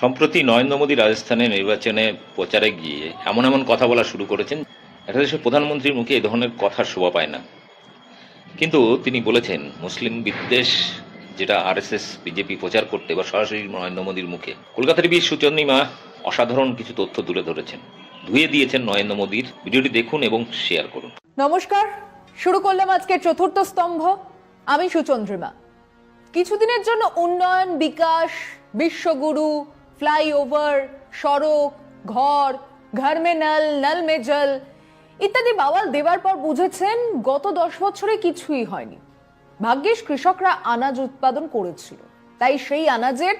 সম্প্রতি নরেন্দ্র মোদী রাজস্থানে নির্বাচনে প্রচারে গিয়ে এমন এমন কথা বলা শুরু করেছেন, একটা দেশের প্রধানমন্ত্রীর মুখে এই ধরনের কথার শোভা পায় না। কিন্তু তিনি বলেছেন, মুসলিম বিদ্বেষ, যেটা আরএসএস, বিজেপি প্রচার করতে বা সরাসরি নরেন্দ্র মোদীর মুখে, কলকাতার বীর সুচন্দ্রিমা অসাধারণ কিছু তথ্য তুলে ধরেছেন। ধুয়ে দিয়েছেন নরেন্দ্র মোদীর। ভিডিওটি দেখুন এবং শেয়ার করুন। নমস্কার, শুরু করলাম আজকে চতুর্থ স্তম্ভ। আমি সুচন্দ্রিমা। কিছুদিনের জন্য উন্নয়ন, বিকাশ, বিশ্বগুরু ফ্লাইওভার, সড়ক, ঘর ঘর মে নল নল মে জল ইত্যাদি বাওয়াল দেওয়ার পর বুঝেছেন গত দশ বছরে কিছুই হয়নি। ভাগ্যিস কৃষকরা আনাজ উৎপাদন করেছিল। তাই সেই আনাজের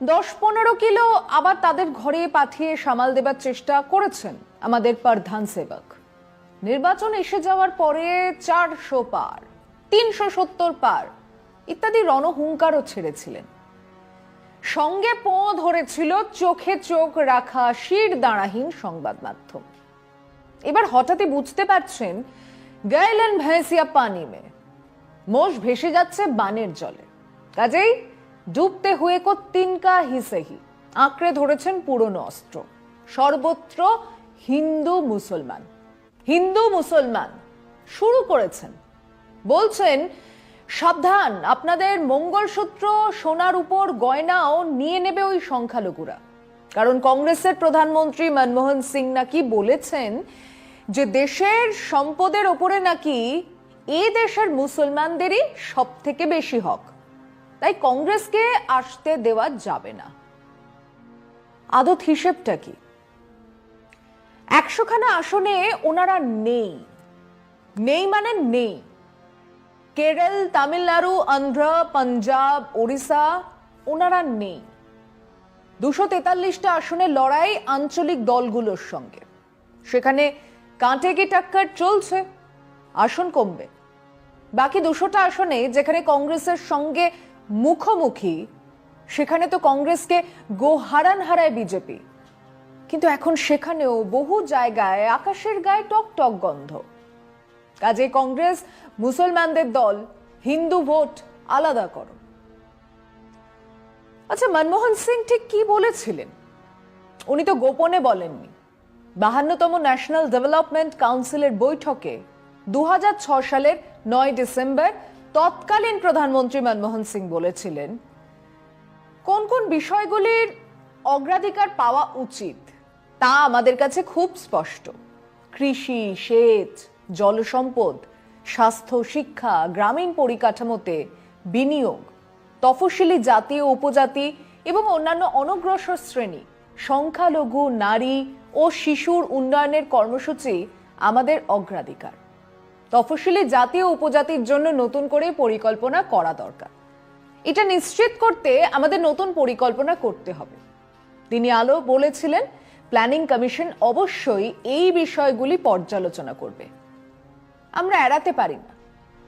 দশ পনেরো কিলো আবার তাদের ঘরে পাঠিয়ে সামাল দেবার চেষ্টা করেছেন আমাদের প্রধান সেবক। নির্বাচন এসে যাওয়ার পরে চারশো পার, তিনশো সত্তর পার ইত্যাদি রণহুঙ্কারও ছেড়েছিলেন। সঙ্গে পো ধরেছিল, চোখে চোখ রাখা শির দাঁড়াহীন সংবাদ মাধ্যম। এবার হঠাৎই বুঝতে পারছেন, গাইলেন ভেঁসিয়া পানি মে মোষ ভেসে যাচ্ছে বানের জলে। কাজেই ডুবতে হুয়ে কো তিনকা হিসেহি আঁকড়ে ধরেছেন পুরনো অস্ত্র। সর্বত্র হিন্দু মুসলমান। হিন্দু মুসলমান, শুরু করেছেন। বলছেন সাবধান, আপনাদের মঙ্গলসূত্র সোনার উপর গয়নাও নিয়ে নেবে ওই সংখ্যালঘুরা। কারণ কংগ্রেসের প্রধানমন্ত্রী মনমোহন সিং নাকি বলেছেন যে দেশের সম্পদের ওপরে নাকি এ দেশের মুসলমানদেরই সব থেকে বেশি হক। তাই কংগ্রেসকে আসতে দেওয়া যাবে না। আদত হিসেবটা কি? একশোখানা আসনে ওনারা নেই। নেই মানে নেই। কেরল, তামিলনাড়ু, অন্ধ্র, পাঞ্জাব, ওড়িশা ওনারা নেই দুশো তেতাল্লিশটা আসনে লড়াই আঞ্চলিক দলগুলোর সঙ্গে। সেখানে কাঁটে কি টাক্কার চলছে, আসন কমবে। বাকি দুশোটা আসনে যেখানে কংগ্রেসের সঙ্গে মুখোমুখি, সেখানে তো কংগ্রেসকে গো হারান হারায় বিজেপি। কিন্তু এখন সেখানেও বহু জায়গায় আকাশের গায়ে টক টক গন্ধ। কাজে কংগ্রেস মুসলমানদের দল হিন্দু ভোট আলাদা করো। আচ্ছা মনমোহন সিং ঠিক কি বলেছিলেন? উনি তো গোপনে বলেননি। বাহান্নতম ন্যাশনাল ডেভেলপমেন্ট কাউন্সিলের বৈঠকে দু সালের নয় ডিসেম্বর তৎকালীন প্রধানমন্ত্রী মনমোহন সিং বলেছিলেন, কোন কোন বিষয়গুলির অগ্রাধিকার পাওয়া উচিত তা আমাদের কাছে খুব স্পষ্ট। কৃষি, সেচ, জলসম্পদ স্বাস্থ্য, শিক্ষা, গ্রামীণ পরিকাঠামোতে বিনিয়োগ, তফসিলি জাতি ও উপজাতি এবং অন্যান্য অনগ্রসর শ্রেণি, সংখ্যালঘু, নারী ও শিশুর উন্নয়নের কর্মসূচি আমাদের অগ্রাধিকার। তফসিলি জাতি ও উপজাতির জন্য নতুন করে পরিকল্পনা করা দরকার। এটা নিশ্চিত করতে আমাদের নতুন পরিকল্পনা করতে হবে। তিনি আলো বলেছিলেন, প্ল্যানিং কমিশন অবশ্যই এই বিষয়গুলি পর্যালোচনা করবে। আমরা এড়াতে পারি না।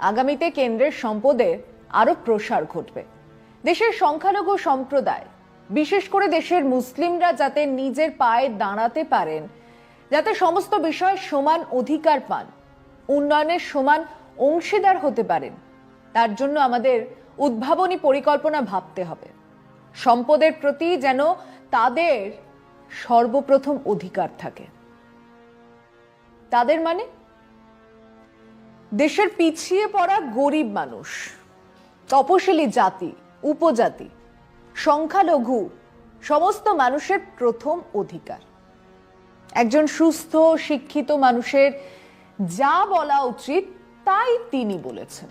আগামীতে কেন্দ্রের সম্পদের আরও প্রসার ঘটবে। দেশের সংখ্যালঘু সম্প্রদায়, বিশেষ করে দেশের মুসলিমরা যাতে নিজের পায়ে দাঁড়াতে পারেন, যাতে সমস্ত বিষয়ে সমান অধিকার পান, উন্নয়নের সমান অংশীদার হতে পারেন, তার জন্য আমাদের উদ্ভাবনী পরিকল্পনা ভাবতে হবে। সম্পদের প্রতি যেন তাদের সর্বপ্রথম অধিকার থাকে। তাদের মানে? দেশের পিছিয়ে পড়া গরিব মানুষ, তপশিলি জাতি, উপজাতি, সংখ্যালঘু, সমস্ত মানুষের প্রথম অধিকার। একজন সুস্থ, শিক্ষিত মানুষের যা বলা উচিত তাই তিনি বলেছেন।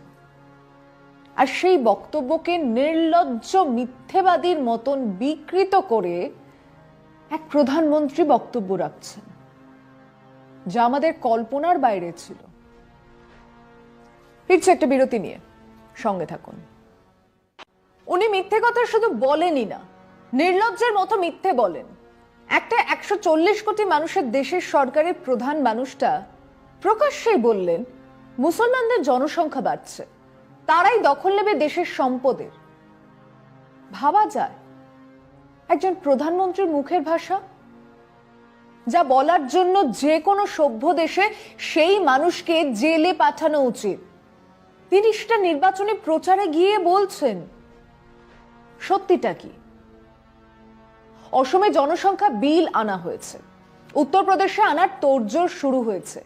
আর সেই বক্তব্যকে নির্লজ্জ মিথ্যেবাদীর মতন বিকৃত করে এক প্রধানমন্ত্রী বক্তব্য রাখছেন, যা আমাদের কল্পনার বাইরে ছিল। ফিরছে একটা বিরতি নিয়ে। সঙ্গে থাকুন। উনি মিথ্যে কথা শুধু বলেনই না, নির্লজ্জের মতো মিথ্যে বলেন। একটা একশো চল্লিশ কোটি মানুষের দেশের সরকারের প্রধান মানুষটা প্রকাশ্যেই বললেন, মুসলমানদের জনসংখ্যা বাড়ছে, তারাই দখল নেবে দেশের সম্পদের। ভাবা যায়, একজন প্রধানমন্ত্রীর মুখের ভাষা? যা বলার জন্য যে কোনো সভ্য দেশে সেই মানুষকে জেলে পাঠানো উচিত। তিনি সেটা নির্বাচনী প্রচারে গিয়ে বলছেন, সত্যিটা কি? অসমে জনসংখ্যা বিল আনা হয়েছে, উত্তরপ্রদেশে আনার তোড়জোড় শুরু হয়েছে।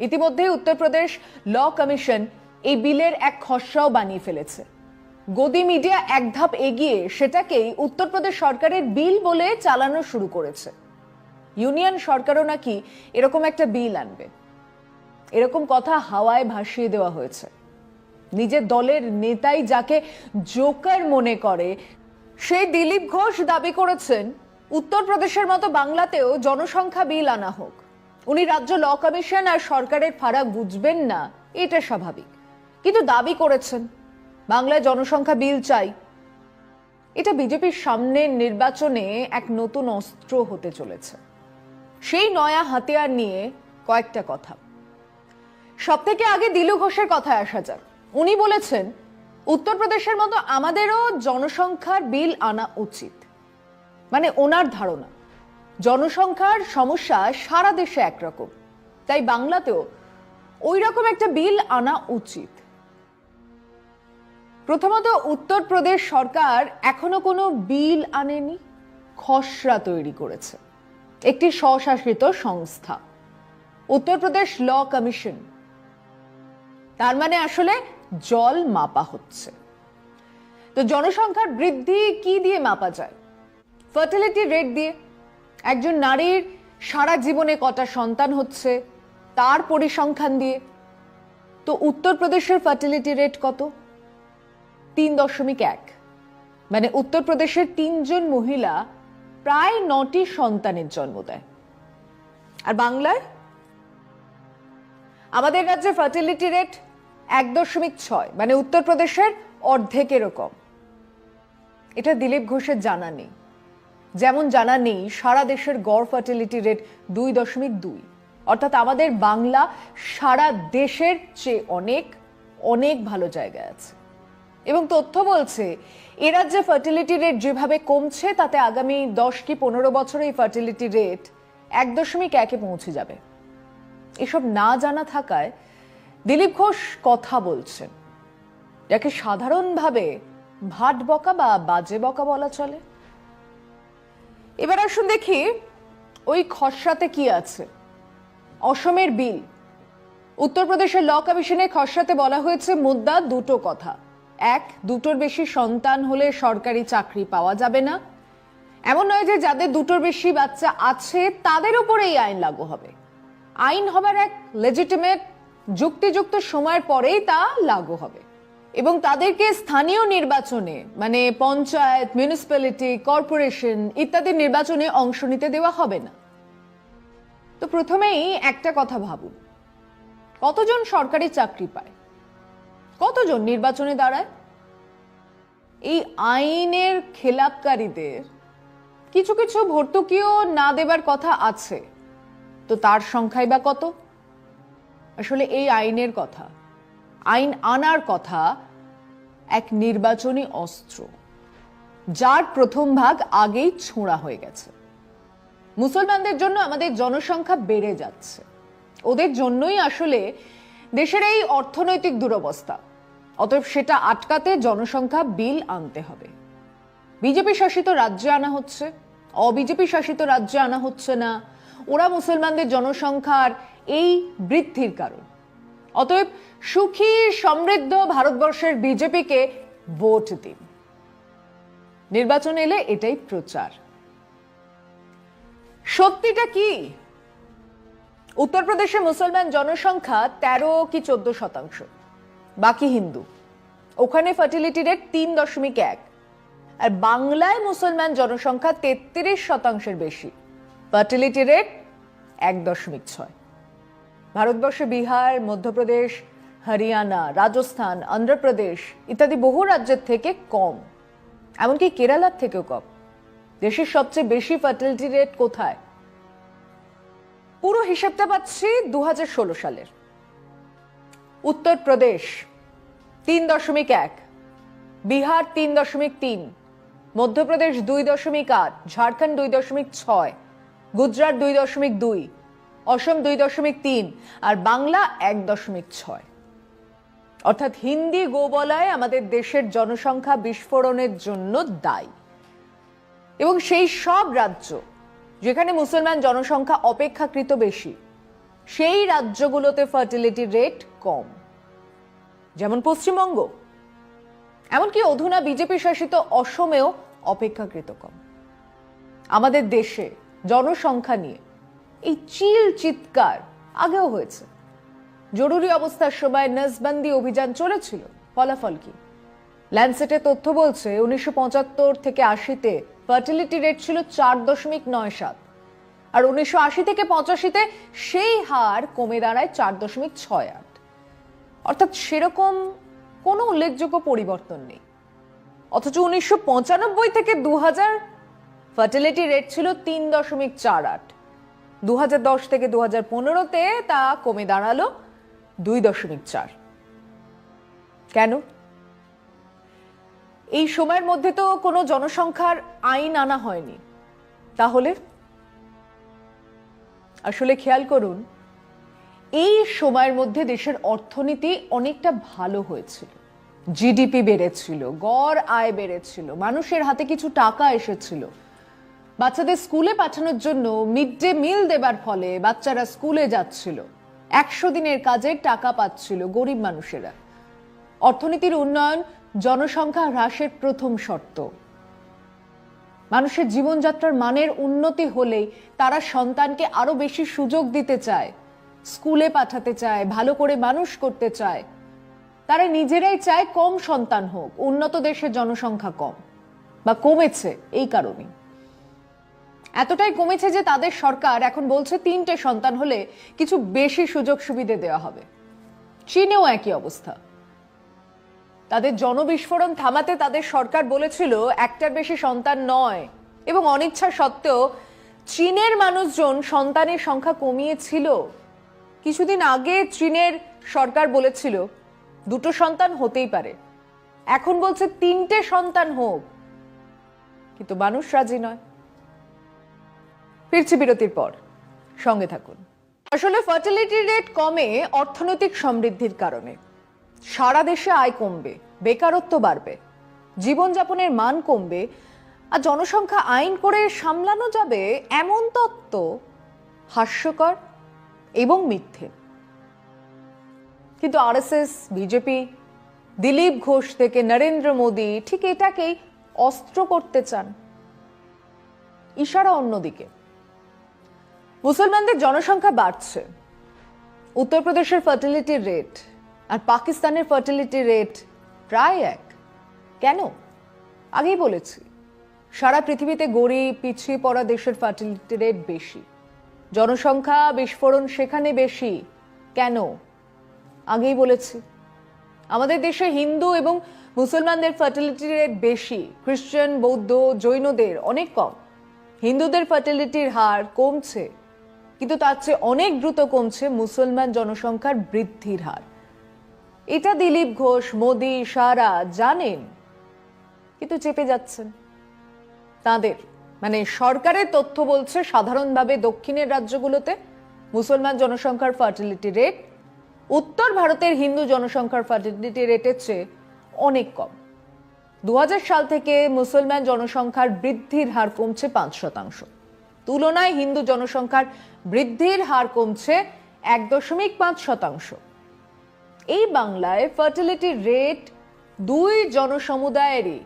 ইতিমধ্যে উত্তরপ্রদেশ ল কমিশন এই বিলের এক খসড়াও বানিয়ে ফেলেছে। গদি মিডিয়া এক ধাপ এগিয়ে সেটাকেই উত্তরপ্রদেশ সরকারের বিল বলে চালানো শুরু করেছে। ইউনিয়ন সরকারও নাকি এরকম একটা বিল আনবে। এরকম কথা হাওয়ায় ভাসিয়ে দেওয়া হয়েছে। নিজের দলের নেতাই যাকে জোকার মনে করে, সেই দিলীপ ঘোষ দাবি করেছেন, উত্তরপ্রদেশের মতো বাংলাতেও জনসংখ্যা বিল আনা হোক। উনি রাজ্য ল কমিশন আর সরকারের ফারাক বুঝবেন না, এটা স্বাভাবিক। কিন্তু দাবি করেছেন, বাংলায় জনসংখ্যা বিল চাই। এটা বিজেপির সামনের নির্বাচনে এক নতুন অস্ত্র হতে চলেছে। সেই নয়া হাতিয়ার নিয়ে কয়েকটা কথা। সব থেকে আগে দিলু ঘোষের কথায় আসা যাক। উনি বলেছেন, উত্তরপ্রদেশের মতো আমাদেরও জনসংখ্যার বিল আনা উচিত। মানে ওনার ধারণা, জনসংখ্যার সমস্যা সারা দেশে একরকম। তাই বাংলাতেও ওই রকম একটা বিল আনা উচিত। প্রথমত, উত্তরপ্রদেশ সরকার এখনও কোনো বিল আনেনি, খসড়া তৈরি করেছে। একটি স্বশাসিত সংস্থা, উত্তরপ্রদেশ ল কমিশন। তার মানে আসলে জল মাপা হচ্ছে। তো জনসংখ্যার বৃদ্ধি কি দিয়ে মাপা যায়? ফার্টিলিটি রেট দিয়ে। একজন নারীর সারা জীবনে কটা সন্তান হচ্ছে, তার পরিসংখ্যান দিয়ে। তো উত্তরপ্রদেশের ফার্টিলিটি রেট কত? তিন দশমিক এক। মানে উত্তরপ্রদেশের তিনজন মহিলা প্রায় নটি সন্তানের জন্ম দেয়। আর বাংলায়? আমাদের রাজ্যে ফার্টিলিটি রেট এক দশমিক ছয় মানে উত্তরপ্রদেশের অর্ধেকেরও কম এটা দিলীপ ঘোষের জানা নেই। যেমন জানা নেই, সারা দেশের গড় ফার্টিলিটি রেট দুই দশমিক দুই। অর্থাৎ আমাদের বাংলা সারা দেশের চেয়ে অনেক অনেক ভালো জায়গায় আছে। এবং তথ্য বলছে, এ রাজ্যে ফার্টিলিটি রেট যেভাবে কমছে, তাতে আগামী দশ কি পনেরো বছরে এই ফার্টিলিটি রেট এক দশমিক একে পৌঁছে যাবে। এসব না জানা থাকায় দিলীপ ঘোষ কথা বলছেন। যাকে সাধারণভাবে ভাট বকা বা বাজে বকা বলা চলে। এবার আসুন দেখি ওই খসড়াতে কি আছে। অসমের বিল। উত্তরপ্রদেশের ল কমিশনের খসড়াতে বলা হয়েছে মুদ্রা দুটো কথা। এক, দুটোর বেশি সন্তান হলে সরকারি চাকরি পাওয়া যাবে না। এমন নয় যে যাদের দুটোর বেশি বাচ্চা আছে, তাদের উপরে এই আইন লাগু হবে। আইন হবার এক লেজিটিমেট যুক্তিযুক্ত সময়ের পরেই তা লাগু হবে। এবং তাদেরকে স্থানীয় নির্বাচনে মানে পঞ্চায়েত, মিউনিসিপ্যালিটি, কর্পোরেশন ইত্যাদি নির্বাচনে অংশ নিতে দেওয়া হবে না। তো প্রথমেই একটা কথা ভাবুন। কতজন সরকারি চাকরি পায়? কতজন নির্বাচনে দাঁড়ায়? এই আইনের খেলাপকারীদের কিছু কিছু ভর্তুকিও না দেবার কথা আছে। তো তার সংখ্যাই বা কত? আসলে এই আইনের কথা, আইন আনার কথা এক নির্বাচনী অস্ত্র, যার প্রথম ভাগ আগেই ছোঁড়া হয়ে গেছে। মুসলমানদের জন্য আমাদের জনসংখ্যা বেড়ে যাচ্ছে। ওদের জন্যই আসলে দেশের এই অর্থনৈতিক দুরবস্থা, অতএব সেটা আটকাতে জনসংখ্যা বিল আনতে হবে। বিজেপি শাসিত রাজ্যে আনা হচ্ছে, অবিজেপি শাসিত রাজ্যে আনা হচ্ছে না। ওরা মুসলমানদের জনসংখ্যার এই বৃদ্ধির কারণ। অতএব সুখী, সমৃদ্ধ ভারতবর্ষের বিজেপিকে ভোট দিন। নির্বাচন এলে এটাই প্রচার। সত্যিটা কি? উত্তরপ্রদেশে মুসলমান জনসংখ্যা তেরো কি চোদ্দ শতাংশ। বাকি হিন্দু। ওখানে ফার্টিলিটি রেট তিন দশমিক এক। আর বাংলায় মুসলমান জনসংখ্যা তেত্রিশ শতাংশের বেশি। ফার্টিলিটি রেট এক দশমিক ছয়। ভারতবর্ষে বিহার, মধ্যপ্রদেশ, হরিয়ানা, রাজস্থান, অন্ধ্রপ্রদেশ ইত্যাদি বহু রাজ্যের থেকে কম। এমনকি কেরালার থেকেও কম। দেশের সবচেয়ে বেশি ফার্টিলিটি রেট কোথায়? পুরো হিসাবটা পাচ্ছি দু হাজার ষোলো সালের। উত্তরপ্রদেশ তিন দশমিক এক, বিহার তিন দশমিক তিন, মধ্যপ্রদেশ দুই দশমিক আট, ঝাড়খণ্ড দুই দশমিক ছয়, গুজরাট দুই দশমিক দুই অসম দুই দশমিক তিন আর বাংলা এক দশমিক ছয়। অর্থাৎ হিন্দি গোবলায় আমাদের দেশের জনসংখ্যা বিস্ফোরণের জন্য দায়ী। এবং সেই সব রাজ্য যেখানে মুসলমান জনসংখ্যা অপেক্ষাকৃত বেশি, সেই রাজ্যগুলোতে ফার্টিলিটি রেট কম। যেমন পশ্চিমবঙ্গ, এমনকি অধুনা বিজেপি শাসিত অসমেও অপেক্ষাকৃত কম। আমাদের দেশে জনসংখ্যা নিয়ে এই চিল চিৎকার আগেও হয়েছে। জরুরি অবস্থার সময় নজবন্দি অভিযান চলেছিল। ফলাফল কি? ল্যান্ডসেটের তথ্য বলছে, উনিশশো পঁচাত্তর থেকে আশিতে ফার্টিলিটি রেট ছিল চার দশমিক নয় সাত। আর উনিশশো আশি থেকে পঁচাশিতে সেই হার কমে দাঁড়ায় চার দশমিক ছয় আট। অর্থাৎ সেরকম কোনো উল্লেখযোগ্য পরিবর্তন নেই। অথচ উনিশশো পঁচানব্বই থেকে দু হাজার ফার্টিলিটি রেট ছিল তিন দশমিক চার আট। দু হাজার দশ থেকে দু হাজার পনেরোতে তা কমে দাঁড়াল দুই দশমিক চার। কেন? এই সময়ের মধ্যে তো কোনো জনসংখ্যার আইন আনা হয়নি। তাহলে? আসলে খেয়াল করুন, এই সময়ের মধ্যে দেশের অর্থনীতি অনেকটা ভালো হয়েছিল। জিডিপি বেড়েছিল, গড় আয় বেড়েছিল, মানুষের হাতে কিছু টাকা এসেছিল। বাচ্চাদের স্কুলে পাঠানোর জন্য মিড ডে মিল দেবার ফলে বাচ্চারা স্কুলে যাচ্ছিল। একশো দিনের কাজের টাকা পাচ্ছিল গরিব মানুষেরা। অর্থনীতির উন্নয়ন, জনসংখ্যা হ্রাসের প্রথম শর্ত। মানুষের জীবনযাত্রার মানের উন্নতি হলেই তারা সন্তানকে আরও বেশি সুযোগ দিতে চায়, স্কুলে পাঠাতে চায়, ভালো করে মানুষ করতে চায়। তারা নিজেরাই চায় কম সন্তান হোক, উন্নত দেশের জনসংখ্যা কম বা কমেছে এই কারণে এতটাই কমেছে যে তাদের সরকার এখন বলছে তিনটে সন্তান হলে কিছু বেশি সুযোগ সুবিধে দেওয়া হবে। চীনেও একই অবস্থা। তাদের জনবিস্ফোরণ থামাতে তাদের সরকার বলেছিল একটার বেশি সন্তান নয়। এবং অনিচ্ছা সত্ত্বেও চীনের মানুষজন সন্তানের সংখ্যা কমিয়েছিল। কিছুদিন আগে চীনের সরকার বলেছিল দুটো সন্তান হতেই পারে। এখন বলছে তিনটে সন্তান হোক। কিন্তু মানুষ রাজি নয়। ফিরছি বিরতির পর। সঙ্গে থাকুন। আসলে ফার্টিলিটি রেট কমে অর্থনৈতিক সমৃদ্ধির কারণে। সারা দেশে আয় কমবে, বেকারত্ব বাড়বে, জীবনযাপনের মান কমবে, আর জনসংখ্যা আইন করে সামলানো যাবে এমন তত্ত্ব হাস্যকর এবং মিথ্যে। কিন্তু আরএসএস, বিজেপি, দিলীপ ঘোষ থেকে নরেন্দ্র মোদী ঠিক এটাকেই অস্ত্র করতে চান। ইশারা অন্যদিকে। মুসলমানদের জনসংখ্যা বাড়ছে। উত্তরপ্রদেশের ফার্টিলিটি রেট আর পাকিস্তানের ফার্টিলিটি রেট প্রায় এক। কেন? আগেই বলেছি, সারা পৃথিবীতে গরিব, পিছিয়ে পড়া দেশের ফার্টিলিটি রেট বেশি। জনসংখ্যা বিস্ফোরণ সেখানে বেশি। কেন? আগেই বলেছি, আমাদের দেশে হিন্দু এবং মুসলমানদের ফার্টিলিটি রেট বেশি খ্রিস্টান বৌদ্ধ, জৈনদের অনেক কম। হিন্দুদের ফার্টিলিটির হার কমছে। কিন্তু তার চেয়ে অনেক দ্রুত কমছে মুসলমান জনসংখ্যার বৃদ্ধির হার। এটা দিলীপ ঘোষ, মোদি, সারা জানেন, কিন্তু চেপে যাচ্ছেন। তাদের মানে সরকারের তথ্য বলছে সাধারণভাবে দক্ষিণের রাজ্যগুলোতে মুসলমান জনসংখ্যার ফার্টিলিটি রেট, উত্তর ভারতের হিন্দু জনসংখ্যার ফার্টিলিটি রেটের চেয়ে অনেক কম। দু হাজার সাল থেকে মুসলমান জনসংখ্যার বৃদ্ধির হার কমছে পাঁচ শতাংশ। তুলনায় হিন্দু জনসংখ্যার বৃদ্ধির হার কমছে এক দশমিক পাঁচ শতাংশ। এই বাংলায় ফার্টিলিটি রেট দুই জনসমুদায়েরই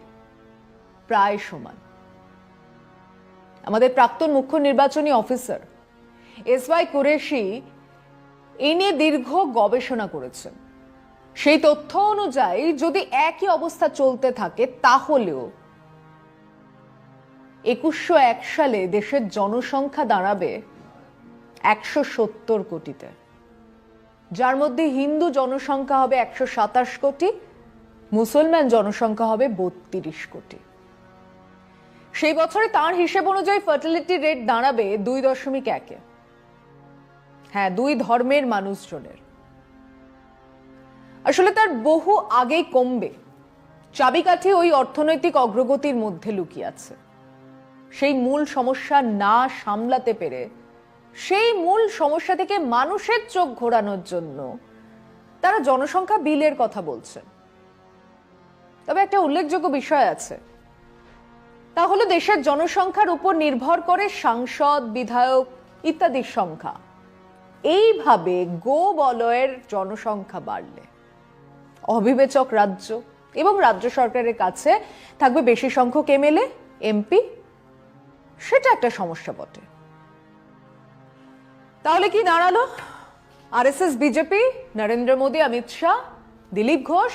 প্রায় সমান। আমাদের প্রাক্তন মুখ্য নির্বাচনী অফিসার এস ওয়াই কুরেশি এ নিয়ে দীর্ঘ গবেষণা করেছেন। সেই তথ্য অনুযায়ী যদি একই অবস্থা চলতে থাকে, তাহলেও একুশশো এক সালে দেশের জনসংখ্যা দাঁড়াবে একশো সত্তর কোটিতে। যার মধ্যে হিন্দু জনসংখ্যা হবে একশো সাতাশ কোটি, মুসলমান জনসংখ্যা হবে বত্রিশ কোটি। সেই বছরে তার হিসেব অনুযায়ী ফার্টিলিটি রেট দাঁড়াবে দুই দশমিক একে। হ্যাঁ দুই ধর্মের মানুষজনের। আসলে তার বহু আগেই কমবে। চাবিকাঠি ওই অর্থনৈতিক অগ্রগতির মধ্যে লুকিয়ে আছে। সেই মূল সমস্যা না সামলাতে পেরে, সেই মূল সমস্যা থেকে মানুষের চোখ ঘোরানোর জন্য তারা জনসংখ্যা বিলের কথা বলছেন। তবে একটা উল্লেখযোগ্য বিষয় আছে। তাহলে দেশের জনসংখ্যার উপর নির্ভর করে সাংসদ, বিধায়ক ইত্যাদির সংখ্যা। এইভাবে গো বলয়ের জনসংখ্যা বাড়লে অবিবেচক রাজ্য এবং রাজ্য সরকারের কাছে থাকবে বেশি সংখ্যক এমএলএ, এমপি সেটা একটা সমস্যা বটে। তাহলে কি দাঁড়াল? RSS, BJP, Narendra Modi, Amit Shah, Dilip Ghosh.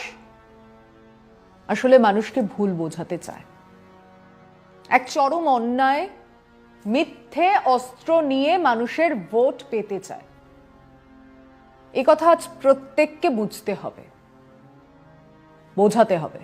আসলে মানুষকে ভুল বোঝাতে চায়। এক চরম অন্যায়, মিথ্যে অস্ত্র নিয়ে মানুষের ভোট পেতে চায়। এ কথা আজ প্রত্যেককে বুঝতে হবে, বোঝাতে হবে।